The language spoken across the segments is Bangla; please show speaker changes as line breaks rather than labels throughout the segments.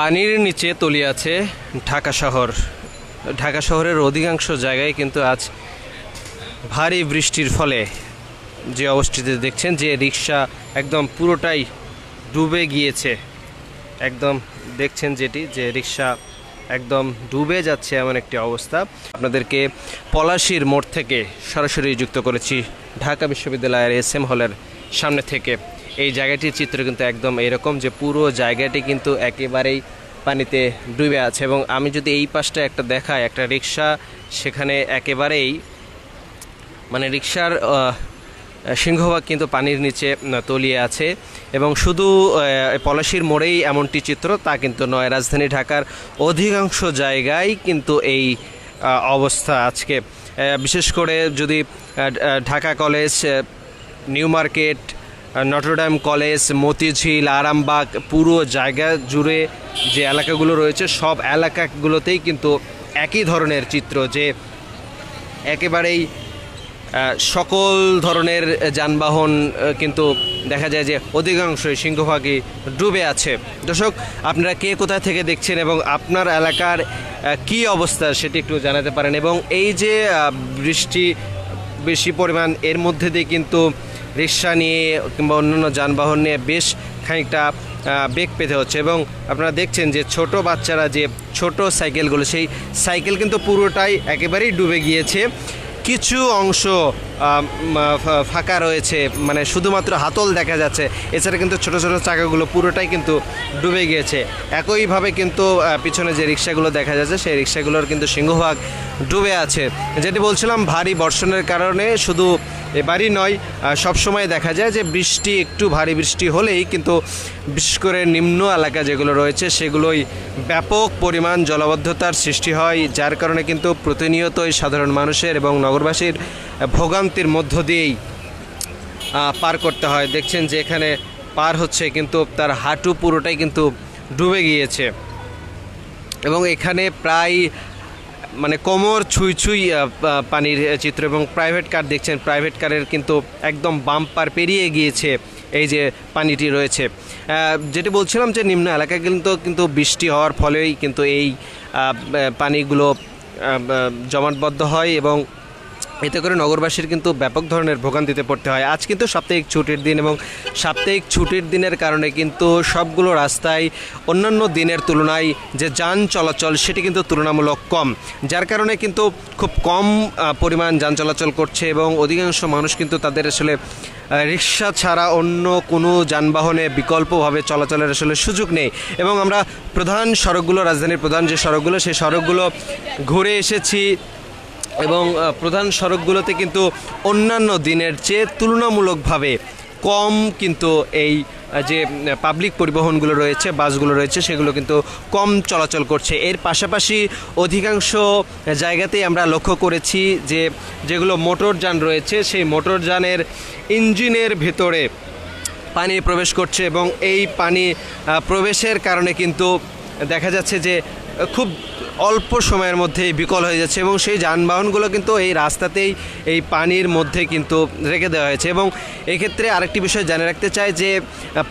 পানির নিচে তলিয়ে আছে ঢাকা শহর। ঢাকা শহরের অধিকাংশ জায়গায় কিন্তু আজ ভারী বৃষ্টির ফলে যে অবস্থিতি দেখছেন, যে রিক্সা একদম পুরোটাই ডুবে গিয়েছে। একদম দেখছেন যেটি, যে রিক্সা একদম ডুবে যাচ্ছে এমন একটি অবস্থা। আপনাদেরকে পলাশির মোড় থেকে সরাসরি যুক্ত করেছি ঢাকা বিশ্ববিদ্যালয়ের এস এম হলের সামনে থেকে। এই জায়গাটির চিত্র কিন্তু একদম এরকম যে পুরো জায়গাটি কিন্তু একেবারেই পানিতে ডুবে আছে এবং আমি যদি এই পাশটা একটা দেখাই, একটা রিক্সা, সেখানে একেবারেই মানে রিক্সার সিংহভাগ কিন্তু পানির নিচে তলিয়ে আছে এবং শুধু পলাশির মোড়েই এমনটি চিত্র, তা কিন্তু নয়। রাজধানী ঢাকার অধিকাংশ জায়গায় কিন্তু এই অবস্থা আজকে। বিশেষ করে যদি Dhaka college New Market Notre Dame college, Motijheel, Arambagh, পুরো জায়গা জুড়ে যে এলাকাগুলো রয়েছে, সব এলাকাগুলোতেই কিন্তু একই ধরনের চিত্র যে একেবারেই সকল ধরনের যানবাহন কিন্তু দেখা যায় যে অধিকাংশই সিংহভাগই ডুবে আছে। দর্শক, আপনারা কে কোথায় থেকে দেখছেন এবং আপনার এলাকার কি অবস্থা সেটি একটু জানাতে পারেন। এবং এই যে বৃষ্টি, বেশি পরিমাণ এর মধ্যে দিয়ে কিন্তু রিক্সা নিয়ে কিংবা অন্যান্য যানবাহন নিয়ে বেশ খানিকটা বেগ পেতে হচ্ছে এবং আপনারা দেখছেন যে ছোট বাচ্চারা যে ছোট সাইকেলগুলো, সেই সাইকেল কিন্তু পুরোটাই একেবারেই ডুবে গিয়েছে। কিছু অংশ ফাঁকা রয়েছে মানে শুধুমাত্র হাতল দেখা যাচ্ছে। এছাড়া কিন্তু ছোট ছোট চাকাগুলো পুরোটাই কিন্তু ডুবে গিয়েছে। একইভাবে কিন্তু পিছনে যে রিক্সাগুলো দেখা যাচ্ছে, সেই রিক্সাগুলোর কিন্তু সিংহভাগ ডুবে আছে। যেটি বলছিলাম, ভারী বর্ষণের কারণে শুধু এবারই নয় সব সময় দেখা যায় যে বৃষ্টি, একটু ভারী বৃষ্টি হলেই কিন্তু বিশেষ করে নিম্ন এলাকা যেগুলো রয়েছে সেগুলোই ব্যাপক পরিমাণ জলবদ্ধতার সৃষ্টি হয়, যার কারণে কিন্তু প্রতিনিয়তই সাধারণ মানুষের এবং নগরবাসীর ভোগান্তির মধ্য দিয়েই পার করতে হয়। দেখছেন যে এখানে পার হচ্ছে কিন্তু তার হাঁটু পুরোটাই কিন্তু ডুবে গিয়েছে। এবং এখানে প্রায় মানে কোমর, ছুঁই ছুঁই পানির চিত্র এবং প্রাইভেট কার দেখছেন। প্রাইভেট কারের কিন্তু একদম বাম্পার পেরিয়ে গিয়েছে এই যে পানিটি রয়েছে। যেটি বলছিলাম যে নিম্ন এলাকায় কিন্তু কিন্তু বৃষ্টি হওয়ার ফলেই কিন্তু এই পানিগুলো জমাটবদ্ধ হয় এবং এতে করে নগরবাসীর কিন্তু ব্যাপক ধরনের ভোগান্তিতে পড়তে হয়। আজ কিন্তু সাপ্তাহিক ছুটির দিন এবং সাপ্তাহিক ছুটির দিনের কারণে কিন্তু সবগুলো রাস্তায় অন্যান্য দিনের তুলনায় যে যান চলাচল, সেটি কিন্তু তুলনামূলক কম। যার কারণে কিন্তু খুব কম পরিমাণ যান চলাচল করছে এবং অধিকাংশ মানুষ কিন্তু তাদের আসলে রিক্সা ছাড়া অন্য কোনো যানবাহনে বিকল্পভাবে চলাচলের আসলে সুযোগ নেই। এবং আমরা প্রধান সড়কগুলো, রাজধানীর প্রধান যে সড়কগুলো, সেই সড়কগুলো ঘুরে এসেছি। এবং প্রধান সড়কগুলোতে কিন্তু অন্যান্য দিনের চেয়ে তুলনামূলকভাবে কম কিন্তু এই যে পাবলিক পরিবহনগুলো রয়েছে, বাসগুলো রয়েছে, সেগুলো কিন্তু কম চলাচল করছে। এর পাশাপাশি অধিকাংশ জায়গাতেই আমরা লক্ষ্য করেছি যে, যেগুলো মোটরযান রয়েছে, সেই মোটরযানের ইঞ্জিনের ভেতরে পানি প্রবেশ করছে এবং এই পানি প্রবেশের কারণে কিন্তু দেখা যাচ্ছে যে খুব অল্প সময়ের মধ্যেই বিকল হয়ে যাচ্ছে এবং সেই যানবাহনগুলো কিন্তু এই রাস্তাতেই এই পানির মধ্যে কিন্তু রেখে দেওয়া হয়েছে এবং এক্ষেত্রে আরেকটি বিষয় জানে রাখতে চাই যে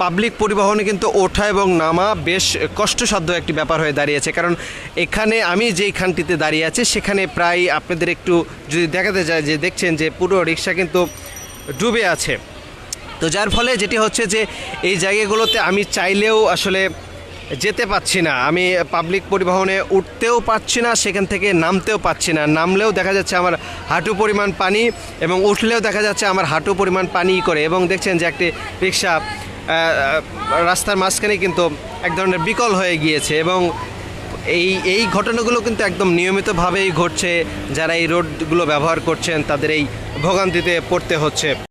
পাবলিক পরিবহনে কিন্তু ওঠা এবং নামা বেশ কষ্টসাধ্য একটি ব্যাপার হয়ে দাঁড়িয়েছে। কারণ এখানে আমি যেইখানটিতে দাঁড়িয়ে আছি, সেখানে প্রায় আপনাদের একটু যদি দেখাতে চাই যে, দেখছেন যে পুরো রিক্সা কিন্তু ডুবে আছে। তো যার ফলে যেটি হচ্ছে যে, এই জায়গাগুলোতে আমি চাইলেও আসলে যেতে পাচ্ছি না। আমি পাবলিক পরিবহনে উঠতেও পাচ্ছি না, সেখান থেকে নামতেও পাচ্ছি না। নামলেও দেখা যাচ্ছে আমার হাঁটু পরিমাণ পানি এবং উঠলেও দেখা যাচ্ছে আমার হাঁটু পরিমাণ পানি করে এবং দেখছেন যে একটি রিক্সা রাস্তার মাঝখানে কিন্তু এক ধরনের বিকল হয়ে গিয়েছে এবং এই এই ঘটনাগুলো কিন্তু একদম নিয়মিতভাবেই ঘটছে। যারা এই রোডগুলো ব্যবহার করছেন, তাদের এই ভোগান্তিতে পড়তে হচ্ছে।